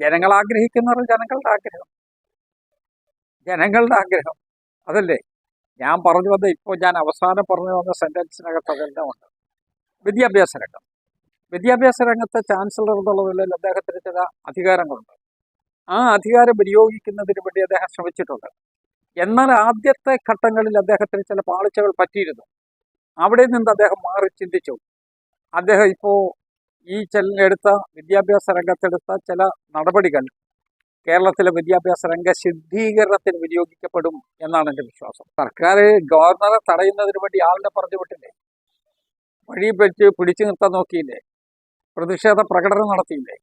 ജനങ്ങൾ ആഗ്രഹിക്കുന്നവർ ജനങ്ങളുടെ ആഗ്രഹം. ജനങ്ങളുടെ ആഗ്രഹം. അതല്ലേ? ഞാൻ പറഞ്ഞു വന്ന ഇപ്പോൾ ഞാൻ അവസാനം പറഞ്ഞു വന്ന സെന്റൻസിനകത്ത് അതെല്ലാം ഉണ്ട്. വിദ്യാഭ്യാസ രംഗം. വിദ്യാഭ്യാസ രംഗത്തെ ചാൻസലർ എന്നുള്ള നിലയിൽ അദ്ദേഹത്തിന് ചില അധികാരങ്ങളുണ്ട്. ആ അധികാരം വിനിയോഗിക്കുന്നതിന് വേണ്ടി അദ്ദേഹം ശ്രമിച്ചിട്ടുണ്ട്. എന്നാൽ ആദ്യത്തെ ഘട്ടങ്ങളിൽ അദ്ദേഹത്തിന് ചില പാളിച്ചകൾ പറ്റിയിരുന്നു. അവിടെ നിന്ന് അദ്ദേഹം മാറി ചിന്തിച്ചു. അദ്ദേഹം ഇപ്പോൾ ഈ ചെൽ എടുത്ത വിദ്യാഭ്യാസ രംഗത്തെടുത്ത ചില നടപടികൾ കേരളത്തിലെ വിദ്യാഭ്യാസ രംഗ ശുദ്ധീകരണത്തിന് വിനിയോഗിക്കപ്പെടും എന്നാണ് എന്റെ വിശ്വാസം. സർക്കാർ ഗവർണറെ തടയുന്നതിന് വേണ്ടി ആളിനെ പറഞ്ഞു വിട്ടില്ലേ വഴി വെച്ച് പിടിച്ചു നിർത്താൻ നോക്കിയില്ലേ? പ്രതിഷേധ പ്രകടനം നടത്തിയില്ലേ?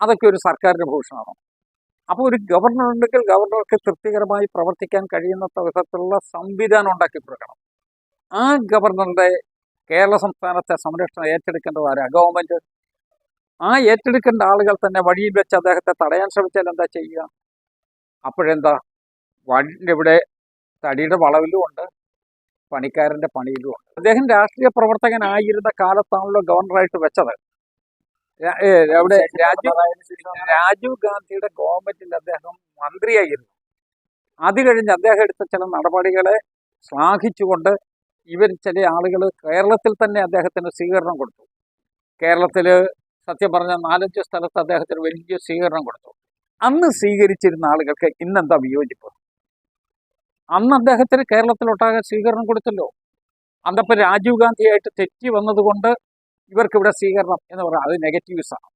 അതൊക്കെ ഒരു സർക്കാരിന്റെ ഭൂഷണമാണ്. അപ്പോൾ ഒരു ഗവർണർ ഉണ്ടെങ്കിൽ ഗവർണർക്ക് തൃപ്തികരമായി പ്രവർത്തിക്കാൻ കഴിയുന്ന വിധത്തിലുള്ള സംവിധാനം ഉണ്ടാക്കി കൊടുക്കണം. ആ ഗവർണറുടെ കേരള സംസ്ഥാനത്തെ സംരക്ഷണം ഏറ്റെടുക്കേണ്ടത് ആരാ? ഗവൺമെന്റ് ആ ഏറ്റെടുക്കേണ്ട ആളുകൾ തന്നെ വഴിയിൽ വെച്ച് അദ്ദേഹത്തെ തടയാൻ ശ്രമിച്ചാൽ എന്താ ചെയ്യുക? അപ്പോഴെന്താ? വഴിന്റെ ഇവിടെ തടിയുടെ വളവിലും ഉണ്ട് പണിക്കാരന്റെ പണിയിലും ഉണ്ട്. അദ്ദേഹം രാഷ്ട്രീയ പ്രവർത്തകനായിരുന്ന കാലത്താണല്ലോ ഗവർണറായിട്ട് വെച്ചത്. അവിടെ രാജീവ് രാജീവ് ഗാന്ധിയുടെ ഗവൺമെന്റിൽ അദ്ദേഹം മന്ത്രിയായിരുന്നു. അത് കഴിഞ്ഞ് അദ്ദേഹം എടുത്ത ചില നടപടികളെ ശ്ലാഘിച്ചുകൊണ്ട് ഇവർ ചില ആളുകൾ കേരളത്തിൽ തന്നെ അദ്ദേഹത്തിന് സ്വീകരണം കൊടുത്തു. കേരളത്തിൽ സത്യം പറഞ്ഞ നാലഞ്ച് സ്ഥലത്ത് അദ്ദേഹത്തിന് വലിയ സ്വീകരണം കൊടുത്തു. അന്ന് സ്വീകരിച്ചിരുന്ന ആളുകൾക്ക് ഇന്നെന്താ വിയോജിപ്പ്? അന്ന് അദ്ദേഹത്തിന് കേരളത്തിലൊട്ടാകെ സ്വീകരണം കൊടുത്തല്ലോ. അന്നപ്പോൾ രാജീവ് ഗാന്ധിയായിട്ട് തെറ്റി വന്നതുകൊണ്ട് ഇവർക്ക് ഇവിടെ സ്വീകരണം എന്ന് പറയാം അത് നെഗറ്റീവ്സാണ്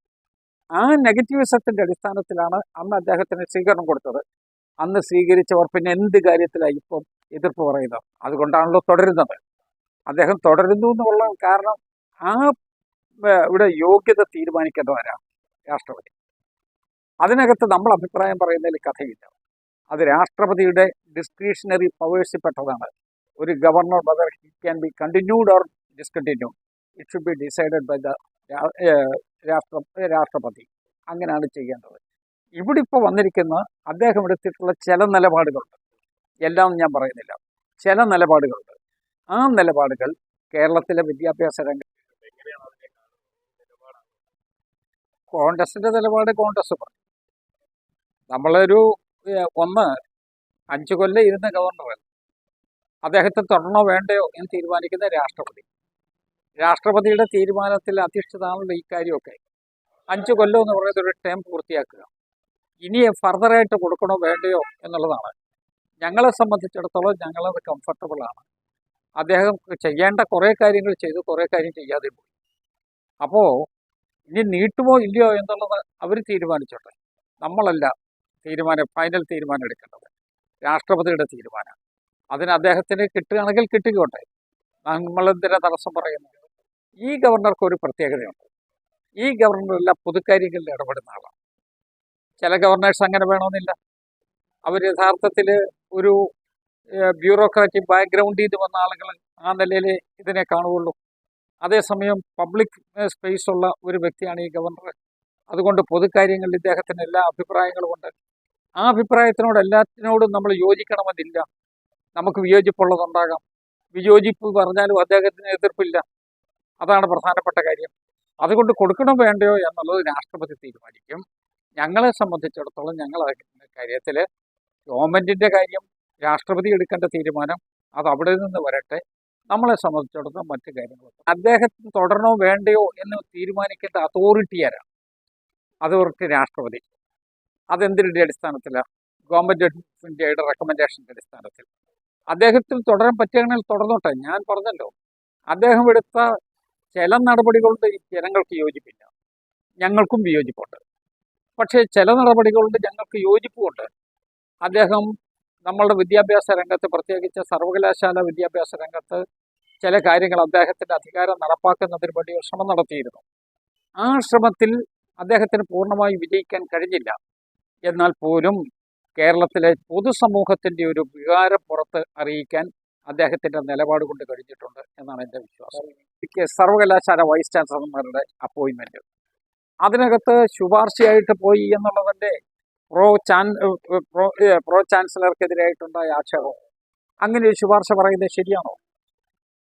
ആ നെഗറ്റീവിസത്തിന്റെ അടിസ്ഥാനത്തിലാണ് അന്ന് അദ്ദേഹത്തിന് സ്വീകരണം കൊടുത്തത്. അന്ന് സ്വീകരിച്ചവർ പിന്നെ എന്ത് കാര്യത്തിലായി ഇപ്പം എതിർപ്പ് പറയുന്നത്? അതുകൊണ്ടാണല്ലോ തുടരുന്നത്. അദ്ദേഹം തുടരുന്നു എന്നുള്ള കാരണം ആ ഇവിടെ യോഗ്യത തീരുമാനിക്കേണ്ടവരാ രാഷ്ട്രപതി. അതിനകത്ത് നമ്മൾ അഭിപ്രായം പറയുന്നതിൽ കഥയില്ല. അത് രാഷ്ട്രപതിയുടെ ഡിസ്ക്രിഷണറി പവേഴ്സിൽ പെട്ടതാണ്. ഒരു governor whether he can be continued or discontinued it should be decided by the രാഷ്ട്ര രാഷ്ട്രപതി. അങ്ങനെയാണ് ചെയ്യേണ്ടത്. ഇവിടെ ഇപ്പോൾ വന്നിരിക്കുന്ന അദ്ദേഹം എടുത്തിട്ടുള്ള ചില നിലപാടുകളുണ്ട്. എല്ലാം ഞാൻ പറയുന്നില്ല. ചില നിലപാടുകളുണ്ട്. ആ നിലപാടുകൾ കേരളത്തിലെ വിദ്യാഭ്യാസ രംഗം കോൺഗ്രസിന്റെ നിലപാട് കോൺഗ്രസ് പറയും. നമ്മളൊരു ഒന്ന് അഞ്ചു കൊല്ലം ഇരുന്ന ഗവർണർ അദ്ദേഹത്തെ തുടരണോ വേണ്ടയോ എന്ന് തീരുമാനിക്കുന്ന രാഷ്ട്രപതി. രാഷ്ട്രപതിയുടെ തീരുമാനത്തിൽ അധിഷ്ഠിതമാണല്ലോ ഇക്കാര്യമൊക്കെ അഞ്ചു കൊല്ലം എന്ന് പറയുന്നത് ഒരു ടേം പൂർത്തിയാക്കുക. ഇനി ഫർദറായിട്ട് കൊടുക്കണോ വേണ്ടയോ എന്നുള്ളതാണ്. ഞങ്ങളെ സംബന്ധിച്ചിടത്തോളം ഞങ്ങളത് കംഫർട്ടബിളാണ് അദ്ദേഹം ചെയ്യേണ്ട കുറേ കാര്യങ്ങൾ ചെയ്തു കുറേ കാര്യം ചെയ്യാതെ പോയി. അപ്പോൾ ഇനി നീട്ടുമോ ഇല്ലയോ എന്നുള്ളത് അവർ തീരുമാനിച്ചോട്ടെ. നമ്മളല്ല തീരുമാനം ഫൈനൽ തീരുമാനം എടുക്കേണ്ടത്. രാഷ്ട്രപതിയുടെ തീരുമാനം. അതിന് അദ്ദേഹത്തിന് കിട്ടുകയാണെങ്കിൽ കിട്ടുകയോട്ടെ. നമ്മളെന്തിനാ തടസ്സം പറയുന്നത്? ഈ ഗവർണർക്ക് ഒരു പ്രത്യേകതയുണ്ട്. ഈ ഗവർണറെല്ലാം പൊതുക്കാര്യങ്ങളിൽ ഇടപെടുന്ന ആളാണ്. ചില ഗവർണേഴ്സ് അങ്ങനെ വേണമെന്നില്ല. അവർ യഥാർത്ഥത്തിൽ ഒരു ബ്യൂറോക്രാറ്റിക് ബാക്ക്ഗ്രൗണ്ടിൽ നിന്ന് വന്ന ആളുകൾ ആ നിലയിൽ ഇതിനെ കാണുകയുള്ളൂ. അതേസമയം പബ്ലിക് സ്പേസ് ഉള്ള ഒരു വ്യക്തിയാണ് ഈ ഗവർണർ അതുകൊണ്ട് പൊതുകാര്യങ്ങളിൽ ഇദ്ദേഹത്തിന് എല്ലാ അഭിപ്രായങ്ങളുമുണ്ട് ആ അഭിപ്രായത്തിനോട് എല്ലാത്തിനോടും നമ്മൾ യോജിക്കണമെന്നില്ല. നമുക്ക് വിയോജിപ്പുള്ളതുണ്ടാകാം. വിയോജിപ്പ് പറഞ്ഞാലും അദ്ദേഹത്തിന് എതിർപ്പില്ല. അതാണ് പ്രധാനപ്പെട്ട കാര്യം. അതുകൊണ്ട് കൊടുക്കണോ വേണ്ടയോ എന്നുള്ളത് രാഷ്ട്രപതി തീരുമാനിക്കും. ഞങ്ങളെ സംബന്ധിച്ചിടത്തോളം ഞങ്ങൾ കാര്യത്തിൽ ഗവൺമെന്റിന്റെ കാര്യം രാഷ്ട്രപതി എടുക്കേണ്ട തീരുമാനം അത് അവിടെ നിന്ന് വരട്ടെ. നമ്മളെ സംബന്ധിച്ചിടത്തോളം മറ്റു കാര്യങ്ങളൊക്കെ. അദ്ദേഹത്തിന് തുടരണോ വേണ്ടയോ എന്ന് തീരുമാനിക്കേണ്ട അതോറിറ്റി ആരാണ് അതോറിറ്റി രാഷ്ട്രപതി. അതെന്തിന്റെ അടിസ്ഥാനത്തിലാണ് ഗവൺമെന്റ് ഓഫ് ഇന്ത്യയുടെ റെക്കമെൻഡേഷന്റെ അടിസ്ഥാനത്തിൽ. അദ്ദേഹത്തിന് തുടരാൻ പറ്റുകയാണെങ്കിൽ തുടർന്നോട്ടെ. ഞാൻ പറഞ്ഞല്ലോ. അദ്ദേഹം എടുത്ത ചില നടപടികളുടെ ജനങ്ങൾക്ക് യോജിപ്പില്ല. ഞങ്ങൾക്കും വിയോജിപ്പുണ്ട്. പക്ഷേ ചില നടപടികളുണ്ട് ഞങ്ങൾക്ക് യോജിപ്പുമുണ്ട്. അദ്ദേഹം നമ്മളുടെ വിദ്യാഭ്യാസ രംഗത്ത് പ്രത്യേകിച്ച് സർവകലാശാല വിദ്യാഭ്യാസ രംഗത്ത് ചില കാര്യങ്ങൾ അദ്ദേഹത്തിന്റെ അധികാരം നടപ്പാക്കുന്നതിന് വേണ്ടി ഒരു ശ്രമം നടത്തിയിരുന്നു. ആ ശ്രമത്തിൽ അദ്ദേഹത്തിന് പൂർണമായി വിജയിക്കാൻ കഴിഞ്ഞില്ല. എന്നാൽ പോലും കേരളത്തിലെ പൊതുസമൂഹത്തിന്റെ ഒരു വികാരം പുറത്ത് അറിയിക്കാൻ അദ്ദേഹത്തിന്റെ നിലപാട് കൊണ്ട് കഴിഞ്ഞിട്ടുണ്ട് എന്നാണ് എന്റെ വിശ്വാസം. സർവകലാശാല വൈസ് ചാൻസലർമാരുടെ അപ്പോയിൻമെന്റ്. അതിനകത്ത് ശുപാർശയായിട്ട് പോയി എന്നുള്ളതിന്റെ പ്രോ ചാൻ പ്രോ പ്രോ ചാൻസലർക്കെതിരായിട്ടുണ്ടായ ആക്ഷേപം. അങ്ങനെ ഒരു ശുപാർശ പറയുന്നത് ശരിയാണോ?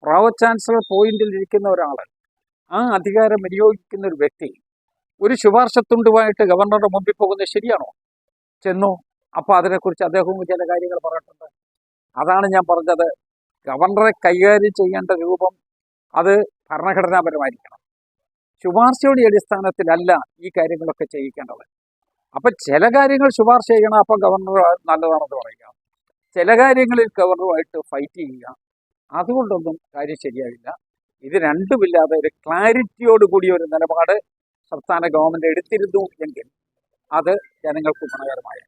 പ്രോ ചാൻസലർ പോയിന്റിൽ ഇരിക്കുന്ന ഒരാൾ ആ അധികാരം വിനിയോഗിക്കുന്ന ഒരു വ്യക്തി ഒരു ശുപാർശ ശുപാർശത്തുണ്ടുമായിട്ട് ഗവർണറുടെ മുമ്പിൽ പോകുന്നത് ശരിയാണോ? ചെന്നു. അപ്പോൾ അതിനെക്കുറിച്ച് അദ്ദേഹവും ചില കാര്യങ്ങൾ പറഞ്ഞിട്ടുണ്ട്. അതാണ് ഞാൻ പറഞ്ഞത്. ഗവർണറെ കൈകാര്യം ചെയ്യേണ്ട രൂപം അത് ഭരണഘടനാപരമായിരിക്കണം. ശുപാർശയുടെ അടിസ്ഥാനത്തിലല്ല ഈ കാര്യങ്ങളൊക്കെ ചെയ്യിക്കേണ്ടത്. അപ്പം ചില കാര്യങ്ങൾ ശുപാർശ ചെയ്യണം അപ്പൊ ഗവർണർ നല്ലതാണെന്ന് പറയുക. ചില കാര്യങ്ങളിൽ ഗവർണറുമായിട്ട് ഫൈറ്റ് ചെയ്യുക. അതുകൊണ്ടൊന്നും കാര്യം ശരിയാവില്ല. ഇത് രണ്ടുമില്ലാതെ ഒരു ക്ലാരിറ്റിയോട് കൂടി ഒരു നിലപാട് സംസ്ഥാന ഗവൺമെന്റ് എടുത്തിരുന്നു എങ്കിൽ അത് ജനങ്ങൾക്ക് ഗുണകരമായ